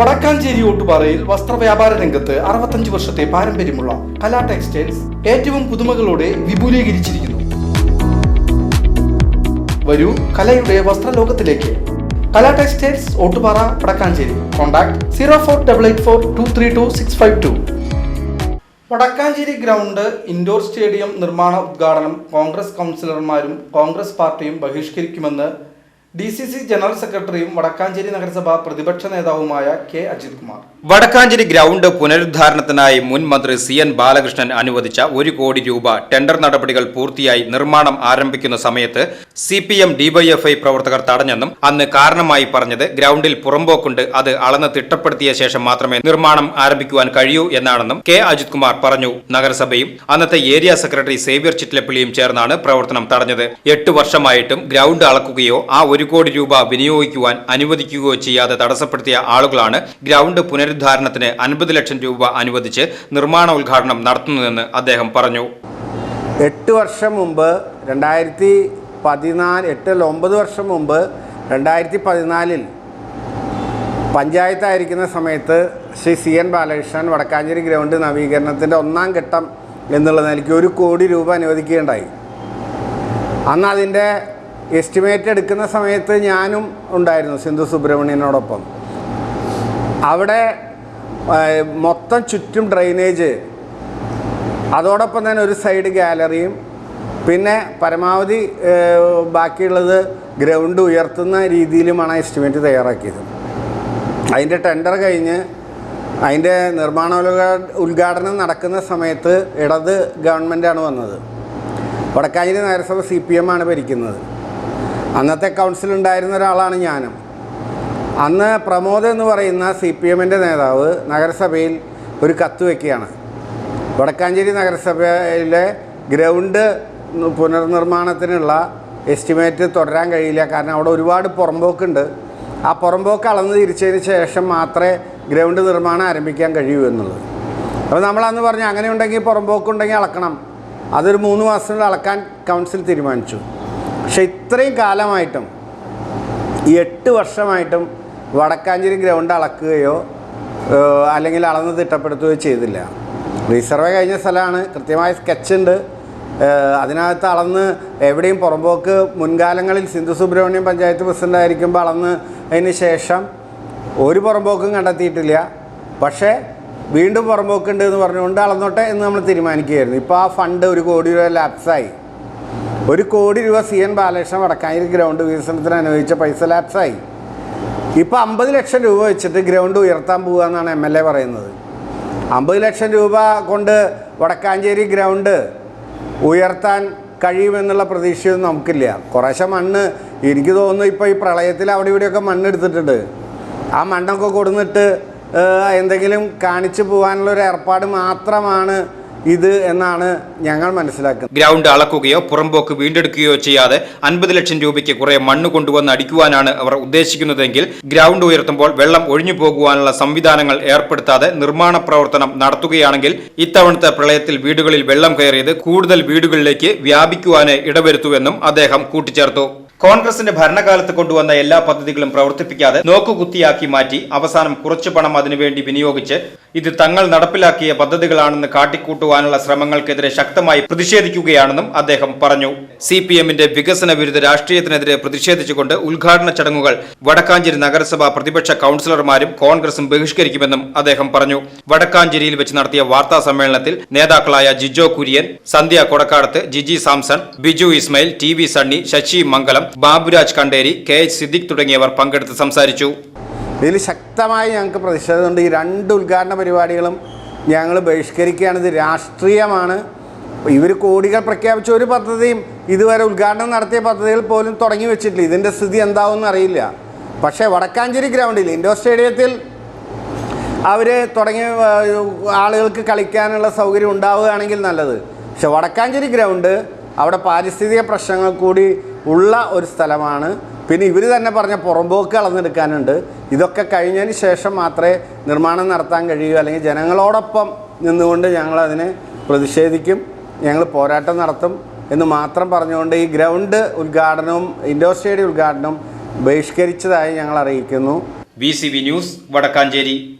വടക്കാഞ്ചേരി ഓട്ടുപാറയിൽ വസ്ത്രവ്യാപാര രംഗത്ത് അറുപത്തഞ്ച് വർഷത്തെ പാരമ്പര്യമുള്ള കലാ ടെക്സ്റ്റൈൽസ് ഏറ്റവും പുതുമകളോടെ വിപുലീകരിച്ചിരിക്കുന്നു. വരൂ കലയുടെ വസ്ത്രലോകത്തിലേക്ക്. Kala textiles Ottupara Vadakkanchery. Contact zero four double eight four two three two six five two. Vadakkanchery ground indoor stadium നിർമ്മാണ ഉദ്ഘാടനം കോൺഗ്രസ് കൗൺസിലർമാരും കോൺഗ്രസ് പാർട്ടിയും ബഹിഷ്കരിക്കുമെന്ന് D C C general secretary Vadakkanchery നഗരസഭാ പ്രതിപക്ഷ നേതാവുമായ കെ. അജിത് കുമാർ. വടക്കാഞ്ചേരി ഗ്രൗണ്ട് പുനരുദ്ധാരണത്തിനായി മുൻ മന്ത്രി സി. എൻ. ബാലകൃഷ്ണൻ അനുവദിച്ച ഒരു കോടി രൂപ ടെൻഡർ നടപടികൾ പൂർത്തിയായി നിർമ്മാണം ആരംഭിക്കുന്ന സമയത്ത് സി പി എം ഡിവൈഎഫ്ഐ പ്രവർത്തകർ തടഞ്ഞെന്നും അന്ന് കാരണമായി പറഞ്ഞത് ഗ്രൗണ്ടിൽ പുറമ്പോക്കുണ്ട് അത് അളന്ന് തിട്ടപ്പെടുത്തിയ ശേഷം മാത്രമേ നിർമ്മാണം ആരംഭിക്കുവാൻ കഴിയൂ എന്നാണെന്നും കെ അജിത് കുമാർ പറഞ്ഞു. നഗരസഭയും അന്നത്തെ ഏരിയ സെക്രട്ടറി സേവ്യർ ചിറ്റ്ലപ്പിള്ളിയും ചേർന്നാണ് പ്രവർത്തനം തടഞ്ഞത്. എട്ട് വർഷമായിട്ടും ഗ്രൗണ്ട് അളക്കുകയോ ആ ഒരു കോടി രൂപ വിനിയോഗിക്കുവാൻ അനുവദിക്കുകയോ ചെയ്യാതെ തടസ്സപ്പെടുത്തിയ ആളുകളാണ് ഗ്രൗണ്ട് പുനരുദ്ധാരണത്തിന് അൻപത് ലക്ഷം രൂപ അനുവദിച്ച് നിർമ്മാണ ഉദ്ഘാടനം നടത്തുന്നതെന്ന് അദ്ദേഹം പറഞ്ഞു. എട്ട് വർഷം മുമ്പ് രണ്ടായിരത്തി പതിനാല് എട്ടല്ല ഒമ്പത് വർഷം മുമ്പ് രണ്ടായിരത്തി പതിനാലിൽ പഞ്ചായത്തായിരിക്കുന്ന സമയത്ത് Shri C N Balakrishnan Vadakkanchery ground നവീകരണത്തിന്റെ ഒന്നാം ഘട്ടം എന്നുള്ള നിലയ്ക്ക് ഒരു കോടി രൂപ അനുവദിക്കുകയുണ്ടായി. അന്ന് അതിന്റെ എസ്റ്റിമേറ്റ് എടുക്കുന്ന സമയത്ത് ഞാനും ഉണ്ടായിരുന്നു സിന്ധു സുബ്രഹ്മണ്യനോടൊപ്പം. അവിടെ മൊത്തം ചുറ്റും ഡ്രെയിനേജ്. അതോടൊപ്പം തന്നെ ഒരു സൈഡ് ഗാലറിയും പിന്നെ പരമാവധി ബാക്കിയുള്ളത് ഗ്രൗണ്ട് ഉയർത്തുന്ന രീതിയിലുമാണ് എസ്റ്റിമേറ്റ് തയ്യാറാക്കിയത്. അതിന്റെ ടെൻഡർ കഴിഞ്ഞ് അതിന്റെ നിർമ്മാണ ഉദ്ഘാടനം നടക്കുന്ന സമയത്ത് ഇടത് ഗവൺമെന്റാണ് വന്നത്. വടക്കാഞ്ചേരി നഗരസഭ സി പി എം ആണ് ഭരിക്കുന്നത്. അന്നത്തെ കൗൺസിൽ ഉണ്ടായിരുന്ന ഒരാളാണ് ഞാനും. അന്ന് പ്രമോദ് എന്ന് പറയുന്ന സി പി എമ്മിന്റെ നേതാവ് നഗരസഭയിൽ ഒരു കത്ത് വയ്ക്കുകയാണ് വടക്കാഞ്ചേരി നഗരസഭയിലെ ഗ്രൗണ്ട് പുനർനിർമ്മാണത്തിനുള്ള എസ്റ്റിമേറ്റ് തുടരാൻ കഴിയില്ല. കാരണം അവിടെ ഒരുപാട് പുറമ്പോക്കുണ്ട് ആ പുറമ്പോക്ക് അളന്ന് തിരിച്ചതിന് ശേഷം മാത്രമേ ഗ്രൗണ്ട് നിർമ്മാണം ആരംഭിക്കാൻ കഴിയൂ എന്നുള്ളത്. അപ്പോൾ നമ്മളന്ന് പറഞ്ഞു അങ്ങനെ ഉണ്ടെങ്കിൽ പുറമ്പോക്കുണ്ടെങ്കിൽ അളക്കണം. അതൊരു മൂന്ന് മാസത്തിനുള്ളിൽ അളക്കാൻ കൗൺസിൽ തീരുമാനിച്ചു. പക്ഷേ ഇത്രയും കാലമായിട്ടും എട്ട് വർഷമായിട്ടും വടക്കാഞ്ചേരി ഗ്രൗണ്ട് അളക്കുകയോ അല്ലെങ്കിൽ അളന്ന് തിട്ടപ്പെടുത്തുകയോ ചെയ്തില്ല. റീസർവേ കഴിഞ്ഞ സ്ഥലമാണ്. കൃത്യമായ സ്കെച്ച് ഉണ്ട്. അതിനകത്ത് അളന്ന് എവിടെയും പുറമ്പോക്ക് മുൻകാലങ്ങളിൽ സിന്ധു സുബ്രഹ്മണ്യം പഞ്ചായത്ത് പ്രസിഡന്റ് ആയിരിക്കുമ്പോൾ അളന്ന് അതിന് ശേഷം ഒരു പുറമ്പോക്കും കണ്ടെത്തിയിട്ടില്ല. പക്ഷേ വീണ്ടും പുറമ്പോക്കുണ്ട് എന്ന് പറഞ്ഞുകൊണ്ട് അളന്നോട്ടെ എന്ന് നമ്മൾ തീരുമാനിക്കുകയായിരുന്നു. ഇപ്പോൾ ആ ഫണ്ട് ഒരു കോടി രൂപ ലാപ്സായി ഒരു കോടി രൂപ സി എൻ ബാലകൃഷ്ണൻ വടക്കാനിൽ ഗ്രൗണ്ട് വികസനത്തിന് അനുവദിച്ച പൈസ ലാപ്സായി ഇപ്പോൾ അമ്പത് ലക്ഷം രൂപ വെച്ചിട്ട് ഗ്രൗണ്ട് ഉയർത്താൻ പോകുക എന്നാണ് എം എൽ എ പറയുന്നത്. അമ്പത് ലക്ഷം രൂപ കൊണ്ട് വടക്കാഞ്ചേരി ഗ്രൗണ്ട് ഉയർത്താൻ കഴിയുമെന്നുള്ള പ്രതീക്ഷയൊന്നും നമുക്കില്ല. കുറേശ്ശെ മണ്ണ് എനിക്ക് തോന്നുന്നു ഇപ്പോൾ ഈ പ്രളയത്തിൽ അവിടെ ഇവിടെയൊക്കെ മണ്ണ് എടുത്തിട്ടുണ്ട് ആ മണ്ണൊക്കെ കൊടുന്നിട്ട് എന്തെങ്കിലും കാണിച്ചു പോകാനുള്ളൊരു ഏർപ്പാട് മാത്രമാണ് ഇത് എന്നാണ് ഞങ്ങൾ മനസ്സിലാക്കുന്നത്. ഗ്രൗണ്ട് അളക്കുകയോ പുറമ്പോക്ക് വീണ്ടെടുക്കുകയോ ചെയ്യാതെ അൻപത് ലക്ഷം രൂപയ്ക്ക് കുറെ മണ്ണ് കൊണ്ടുവന്ന് അടിക്കുവാനാണ് അവർ ഉദ്ദേശിക്കുന്നതെങ്കിൽ ഗ്രൗണ്ട് ഉയർത്തുമ്പോൾ വെള്ളം ഒഴിഞ്ഞു പോകുവാനുള്ള സംവിധാനങ്ങൾ ഏർപ്പെടുത്താതെ നിർമ്മാണ പ്രവർത്തനം നടത്തുകയാണെങ്കിൽ ഇത്തവണത്തെ പ്രളയത്തിൽ വീടുകളിൽ വെള്ളം കയറിയത് കൂടുതൽ വീടുകളിലേക്ക് വ്യാപിക്കുവാനേ ഇടവരുത്തുവെന്നും അദ്ദേഹം കൂട്ടിച്ചേർത്തു. കോൺഗ്രസിന്റെ ഭരണകാലത്ത് കൊണ്ടുവന്ന എല്ലാ പദ്ധതികളും പ്രവർത്തിപ്പിക്കാതെ നോക്കുകുത്തിയാക്കി മാറ്റി അവസാനം കുറച്ചു പണം അതിനുവേണ്ടി വിനിയോഗിച്ച് ഇത് തങ്ങൾ നടപ്പിലാക്കിയ പദ്ധതികളാണെന്ന് കാട്ടിക്കൂട്ടുവാനുള്ള ശ്രമങ്ങൾക്കെതിരെ ശക്തമായി പ്രതിഷേധിക്കുകയാണെന്നും അദ്ദേഹം പറഞ്ഞു. സി പി എമ്മിന്റെ വികസന വിരുദ്ധ രാഷ്ട്രീയത്തിനെതിരെ പ്രതിഷേധിച്ചുകൊണ്ട് ഉദ്ഘാടന ചടങ്ങുകൾ വടക്കാഞ്ചേരി നഗരസഭാ പ്രതിപക്ഷ കൌൺസിലർമാരും കോൺഗ്രസും ബഹിഷ്കരിക്കുമെന്നും അദ്ദേഹം പറഞ്ഞു. വടക്കാഞ്ചേരിയിൽ വെച്ച് നടത്തിയ വാർത്താ സമ്മേളനത്തിൽ നേതാക്കളായ Jijo Kurian Sandhya Kodakkadath Jiji Samson Biju Ismail T V Sunny Sasi Mangalam Baburaj Kanderi K H Siddique തുടങ്ങിയവർ പങ്കെടുത്ത് സംസാരിച്ചു. ഇതിൽ ശക്തമായി ഞങ്ങൾക്ക് പ്രതിഷേധമുണ്ട്. ഈ രണ്ട് ഉദ്ഘാടന പരിപാടികളും ഞങ്ങൾ ബഹിഷ്കരിക്കുകയാണ്. ഇത് രാഷ്ട്രീയമാണ്. ഇവർ കോടികൾ പ്രഖ്യാപിച്ച ഒരു പദ്ധതിയും ഇതുവരെ ഉദ്ഘാടനം നടത്തിയ പദ്ധതികൾ പോലും തുടങ്ങി വെച്ചിട്ടില്ല. ഇതിന്റെ സ്ഥിതി എന്താവുമെന്ന് അറിയില്ല. പക്ഷേ വടക്കാഞ്ചേരി ഗ്രൗണ്ടിൽ ഇൻഡോർ സ്റ്റേഡിയത്തിൽ അവർ തുടങ്ങി ആളുകൾക്ക് കളിക്കാനുള്ള സൗകര്യം ഉണ്ടാവുകയാണെങ്കിൽ നല്ലത്. പക്ഷെ വടക്കാഞ്ചേരി ഗ്രൗണ്ട് അവിടെ പാരിസ്ഥിതിക പ്രശ്നങ്ങൾ കൂടി ഉള്ള ഒരു സ്ഥലമാണ്. പിന്നെ ഇവർ തന്നെ പറഞ്ഞ പുറമ്പോക്ക് അളന്നെടുക്കാനുണ്ട്. ഇതൊക്കെ കഴിഞ്ഞതിന് ശേഷം മാത്രമേ നിർമ്മാണം നടത്താൻ കഴിയൂ. അല്ലെങ്കിൽ ജനങ്ങളോടൊപ്പം നിന്നുകൊണ്ട് ഞങ്ങളതിനെ പ്രതിഷേധിക്കും. ഞങ്ങൾ പോരാട്ടം നടത്തും എന്ന് മാത്രം പറഞ്ഞുകൊണ്ട് ഈ ഗ്രൗണ്ട് ഉദ്ഘാടനവും ഇൻഡോർ സ്റ്റേഡിയം ഉദ്ഘാടനവും ബഹിഷ്കരിച്ചതായി ഞങ്ങൾ അറിയിക്കുന്നു. V news Vadakkanchery.